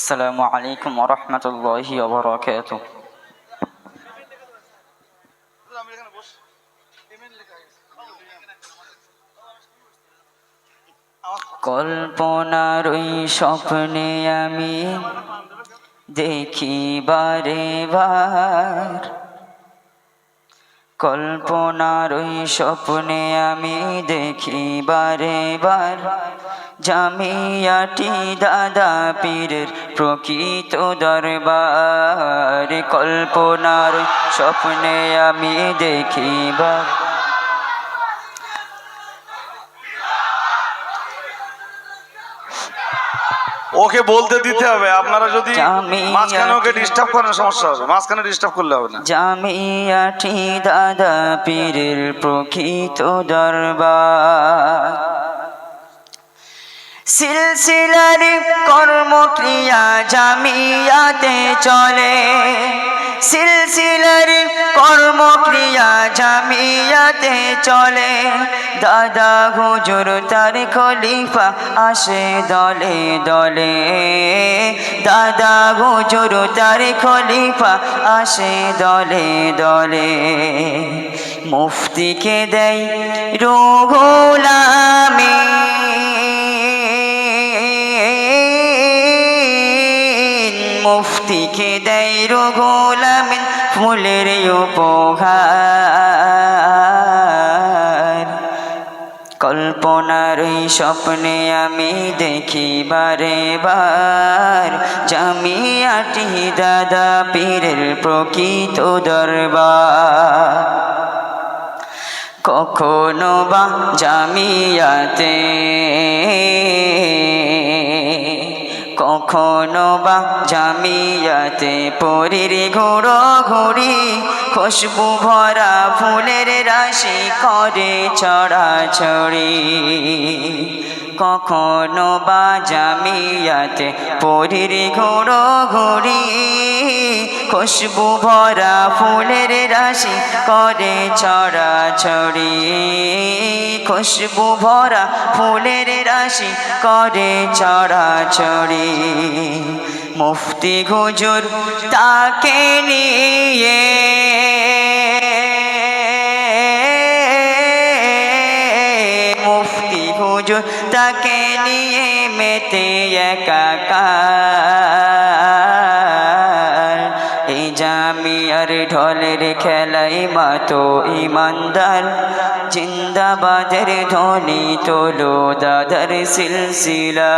السلام عليكم ورحمة الله وبركاته কল্পনার ওই স্বপ্নে আমি দেখি বারে বার কল্পনার ওই স্বপ্নে আমি দেখি বারে। বার জামিয়াটি দাদা পীরের প্রকৃত দরবার কল্পনার স্বপ্নে আমি দেখি বার ওকে বলতে দিতে হবে। আপনারা যদি মাঝখানে ওকে ডিস্টার্ব করেন সমস্যা হবে। মাঝখানে ডিস্টার্ব করলে হবে না। জামিয়াটি দাদা পীরের প্রকৃত দরবার। সিলসিলার কর্মক্রিয়া জামিয়াতে চলে। সিলসিলার কর্মক্রিয়া জামিয়াতে চলে। দাদা হুজুর তার খলিফা আসে দলে দলে। দাদা হুজুর তার খলিফা আসে দলে দলে। মুফতিকে দেয় রোগুলামী মুফতিকে দেয় রোগোলামিন ফুলের উপহার। কল্পনার স্বপ্নে আমি দেখি বারে বার। জামিয়াটি দাদা পীরের প্রকৃত দরবার। কখনো বা জামিয়াতে কখনো বা জামিয়াতে পরির ঘোড়ো ঘুরি খুশবু ভরা ফুলের রাশি করে ছড়াছড়ি। কখনো বা জামিয়াতে পরির ঘোড়ো ঘুরি খুশবু ভরা ফুলের রাশি করে ছড়াছড়ি, খুশবু ভরা ফুলের রাশি করে ছড়াছড়ি। মুফতি হুজুর তাকে নিয়ে এই জামিয়ার ঢলের খেলাই মাতো ইমানদার জিন্দাবাদের ধ্বনি তোলো দাদার সিলসিলা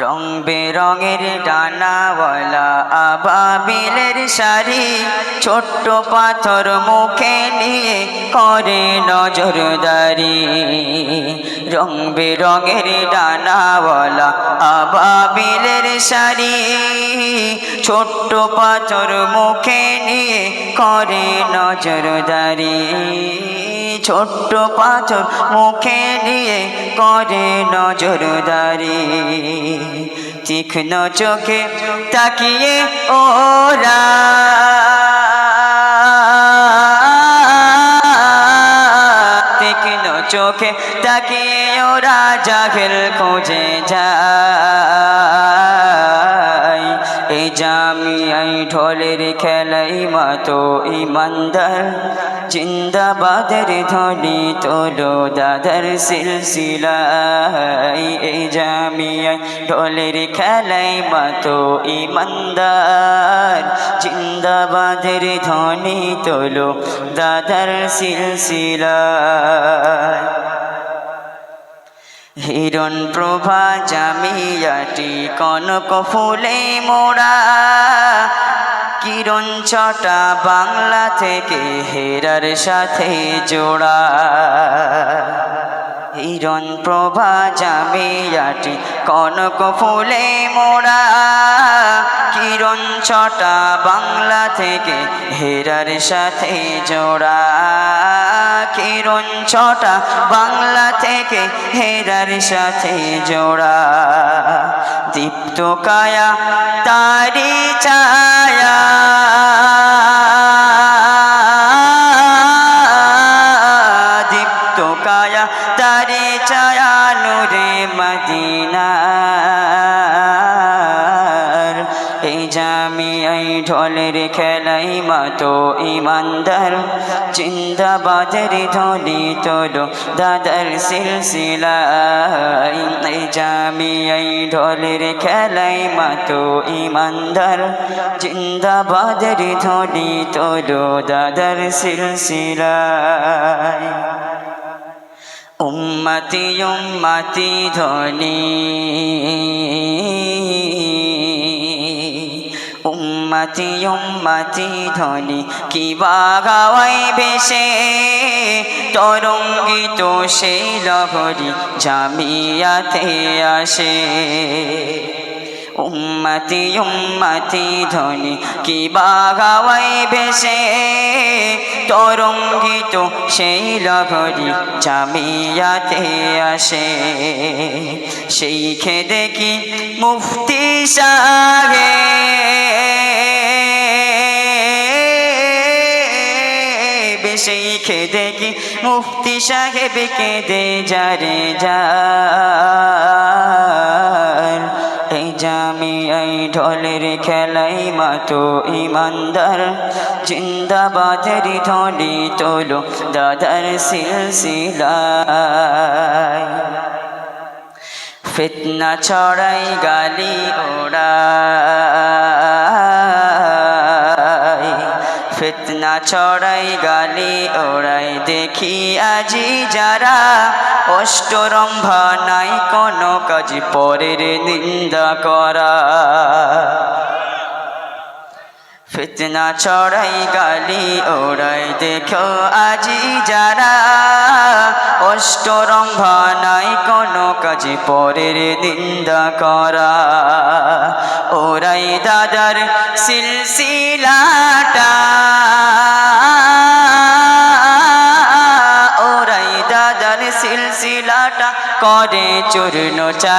রং বেরঙের ডানাওয়ালা আবাবিলের শাড়ি ছোট্ট পাথর মুখে নিয়ে করে নজরদারি। রং বেরঙের ডানাওয়ালা আবাবিলের শাড়ি ছোট্ট পাথর মুখে নিয়ে করে নজরদারি। ছোট্ট পাথর মুখে নিয়ে করে নজরদারি। তীক্ষ্ণ চোখে তাকিয়ে ওরা তীক্ষ্ণ চোখে তাকিয়ে ওরা জাহেল খোঁজে যায়। এই জামিয়াই ঢোলের খেলাই মাতো ইমানদার জিন্দাবাদের ধ্বনি তোলো, দাদার সিলসিলাই এই জামিয়াই ঢোলের খেলাই মাতো ইমানদার। জিন্দাবাদের ধ্বনি তোলো, দাদার সিলসিলায়। হিরণ প্রভা জামিয়াটি কনক ফুলে মোড়া। কিরণ ছটা বাংলা থেকে হেরার সাথে জোড়া। হিরণ প্রভা জামিয়াটি, কনক ফুলে মোড়া কিরণ ছটা বাংলা থেকে হেরার সাথে জোড়া। কিরণ ছটা বাংলা থেকে হেরার সাথে জোড়া। দীপ্ত কায়া, তারি ছায়া। নুরে মদিনার? এই জামিয়াই ঢোলের খেলাই মতো ইমানদার। জিন্দাবাদের ধোলি তোলো দাদার সিলসিলাই জামিয়াই ঢোলের খেলাই মতো ইমানদার। জিন্দাবাদের ধোলি তোলো দাদার সিলসিলাই উম্মতি উম্মতি ধ্বনি উম্মতি উম্মতি ধ্বনি কি বাগাওয়াই বেশে তরঙ্গিত সেই লহরি জামিয়াতে আসে। উম্মতি উম্মতি ধ্বনি কি বাগাওয়াই বেশে তরঙ্গিত সেই লহরি জামিয়াতে আসে। সেই খেদে কি মুফতি সাগে সেই খেদে কি মুফতি সাহেব কেঁদে যারে এই জামি এই ঢোলের খেলাই মাতো ইমানদার। জিন্দাবাদের ঢলি তোলো দাদার সিলসিলায়। ফিতনা ছড়াই গালি ওড়াই ছড়াই গালি, ওড়াই দেখি আজি যারা অষ্টরম্ভা নাই কোনো কাজ পরের নিন্দা করা। ফিতনা ছড়াই গালি, ওড়াই দেখো আজি যারা অষ্টরম্ভা নাই কোনো কাজে পরের নিন্দা করা। ওরাই দাদার সিলসিলাটা করে চূর্ণ চার।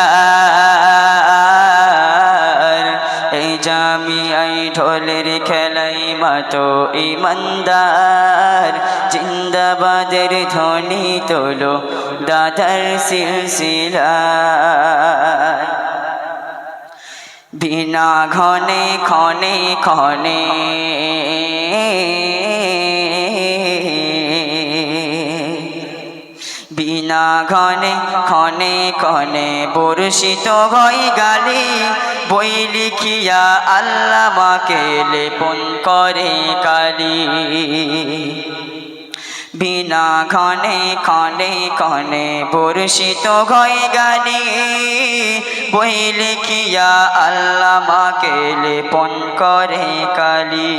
এই জামি আই ঢোলের খেলাই মাতো ইমানদার। জিন্দাবাদের ধ্বনি তোলো দাদার সিলসিলায়। বিনা ঘনে ক্ষণে ক্ষণে বিনা ঘনে, ক্ষণে ক্ষণে বর্ষিত হই গালি। বই লিখিয়া আল্লামাকে লেপন করে কালি। বিনা ক্ষণে ক্ষণে ক্ষণে বর্ষিত হয়ে গালি। বই লিখিয়া আল্লামাকে লেপন করে কালি।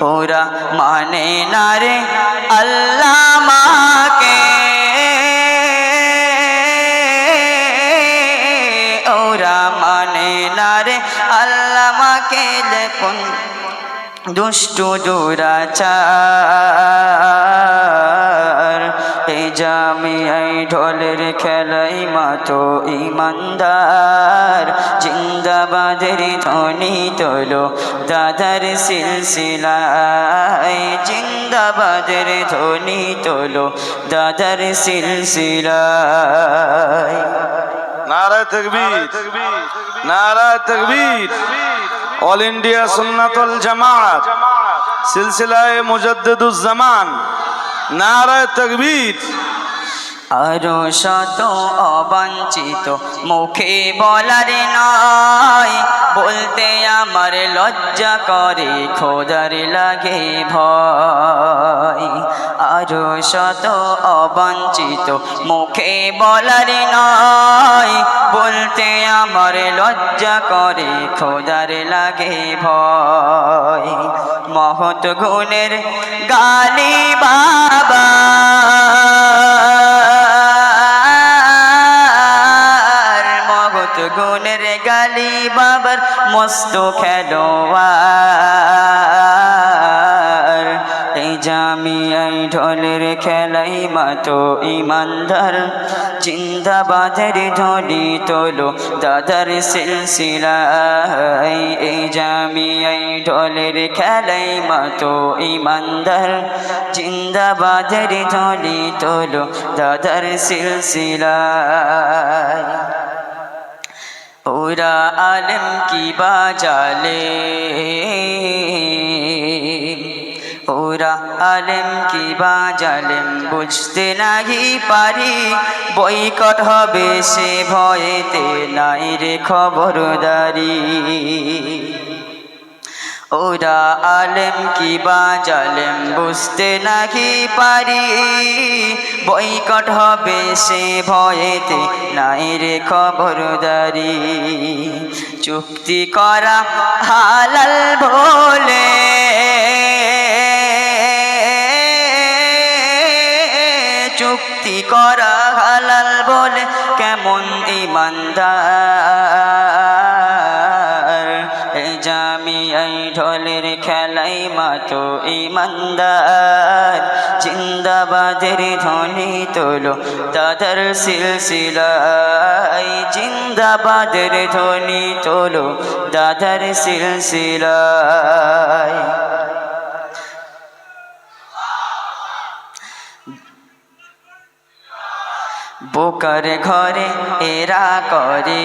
ওরা মানে না রে আল্লামাকে ওরা লেপন দুষ্টু দুরাচার। এই জামি এই ঢোলের খেলাই মাতো ইমানদার। জিন্দাবাদের ধ্বনি তোলো দাদার সিলসিলায়। জিন্দাবাদের ধ্বনি তোলো দাদার সিলসিলায়। নারায় তকবীর নারায় তকবীর অল ইন্ডিয়া সুন্নাতুল জামাত সিলসিলায় মুজাদ্দিদুজ জামান নারায় তকবীর। আরও শত অবাঞ্ছিত মুখে বলার নয় বলতে আমার লজ্জা করে, খোদার লাগে ভয়। আরও শত অবাঞ্ছিত মুখে বলার নয় বলতে আমার লজ্জা করে, খোদার লাগে ভয়। মহৎ গুণের গালি বাবা। মস্ত খেলোয়ার এই জামি এই ঢোলের খেলাই মাতো ইমানদার। জিন্দাবাদের ধ্বনি তোলো দাদার সিলসিলায়। এই জামি এই ঢোলের খেলাই মাতো ইমানদার। জিন্দাবাদের ধ্বনি তোলো দাদার সিলসিলায়। ওরা আলম কি বাজালে ওরা আলেম কি বাজালেম বুঝতে নাহি পারি। বইকট হবে সে ভয়েতে, নাই রে খবরদারি। ওরা আলেম কি বাজালেম বুঝতে নাকি পারি? বইকট হবে সে ভয়েতে, নাই রে খবরদারি। চুক্তি করা হালাল বলে। চুক্তি করা হালাল বলে, কেমন ইমানদার? মাতো ইমানদার, জিন্দাবাদের ধ্বনি তোলো দাদার সিলসিলাই জিন্দাবাদের ধ্বনি তোলো দাদার সিলসিলাই বোকার ঘরে এরা করে।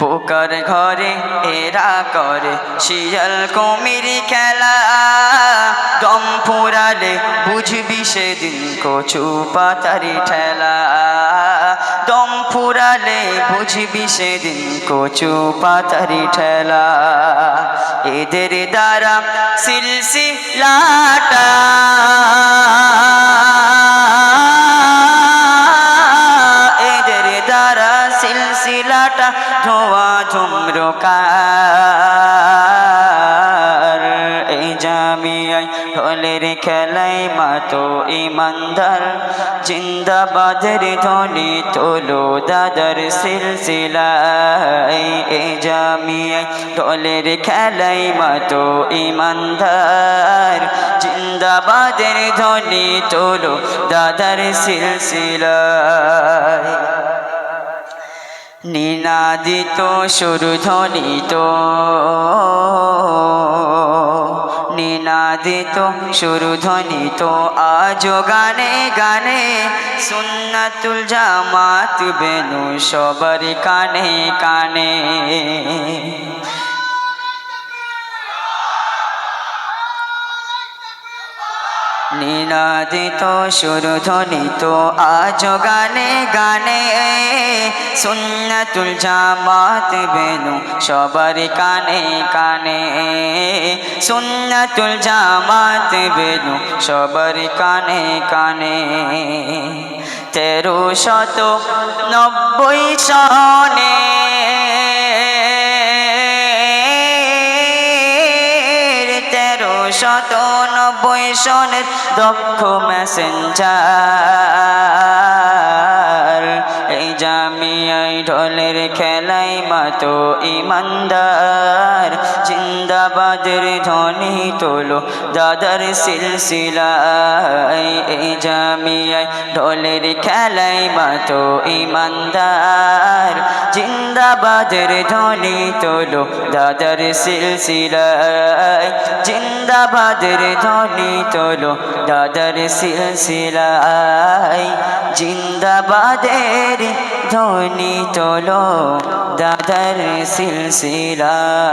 বোকার ঘরে এরা করে শিয়াল কুমির খেলা। দম ফুরালে বুঝবি সেদিন কচু পাতারি ঠেলা। দম ফুরালে বুঝবি সেদিন কচু পাতারি ঠেলা। এদের দ্বারা সিলসিলাটা খেলাই মাতো ইমানদার। জিন্দাবাদের ধ্বনি তোলো দাদার সিলসিলাই এই জামিয়ায় ঢোলের খেলাই মাতো ইমানদার। জিন্দাবাদের ধ্বনি তোলো দাদার সিলসিলায়। নিনাদিত সুরধ্বনিত নিনাদিত তো আজ গানে গানে। সুন্নাতুল জামাত বেনু সবার কানে কানে। নিনাদিত সুরধ্বনিত আজ গানে গানে। সুন্নাতুল জামাত বেনু সবার কানে কানে। সুন্নাতুল জামাত বেনু সবার কানে কানে। তেরো শত নব্বই সনে দক্ষ মেসেঞ্জার এই জামিয়াই ঢোলের খেলাই মাতো ইমানদার। জিন্দাবাদের ধ্বনি তোলো দাদার সিলসিলাই এই জামিয়াই ঢোলের খেলাই মাতো ইমানদার। জিন্দাবাদের ধ্বনি তোলো দাদার সিলসিলাই জিন্দাবাদের ধ্বনি তোলো দাদার সিলসিলাই জিন্দাবাদের ধ্বনি তোলো দাদার সিলসিলাই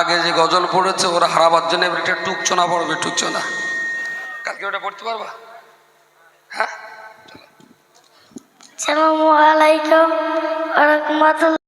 আগে যে গজল পড়েছে, ওরা হারাবার জন্য এবার একটা টুকচোনা পড়বে টুকচোনা কালকে ওটা পড়তে পারবা? হ্যাঁ? আসসালামু আলাইকুম রহমতুল্লাহ।